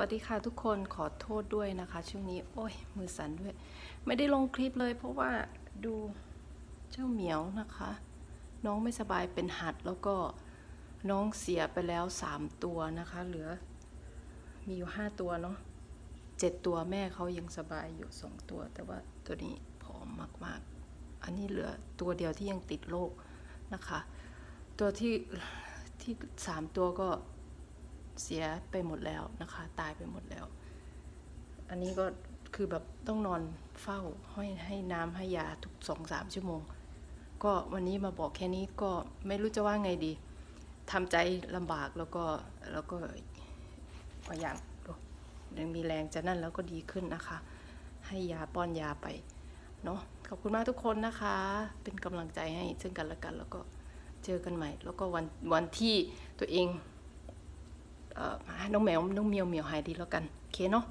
วัสดีค่ะทุกคนขอโทษด้วยนะคะ ช่วงนี้ โอ้ยมือสั่นด้วย ไม่ได้ลงคลิปเลย เพราะว่าดูเจ้าเหมียวนะคะ น้องไม่สบายเป็นหัดแล้วก็น้องเสียไปแล้วสามตัวนะคะ เหลือ มีอยู่ห้าตัวเนาะเจ็ดตัวแม่เขายังสบายอยู่สองตัว แต่ว่าตัวนี้ผอมมากๆ อันนี้เหลือตัวเดียวที่ยังติดโรคนะคะ ตัวที่ที่สามตัวก็ เสียไปหมดแล้วนะคะ ตายไปหมดแล้ว อันนี้ก็คือแบบต้องนอนเฝ้าให้ให้น้ำให้ยาทุกสองสามชั่วโมง ก็วันนี้มาบอกแค่นี้ก็ไม่รู้จะว่าไงดีทำใจลำบากแล้วก็แล้วก็พยายามยังมีแรงจะนั่นแล้วก็ดีขึ้นนะคะ ให้ยาป้อนยาไปเนาะขอบคุณมากทุกคนนะคะ เป็นกำลังใจให้ซึ่งกันและกัน แล้วก็เจอกันใหม่ แล้วก็วันวันที่ตัวเอง น้องแมวน้องเมียวเมียวหายดีแล้วกันโอเคเนาะ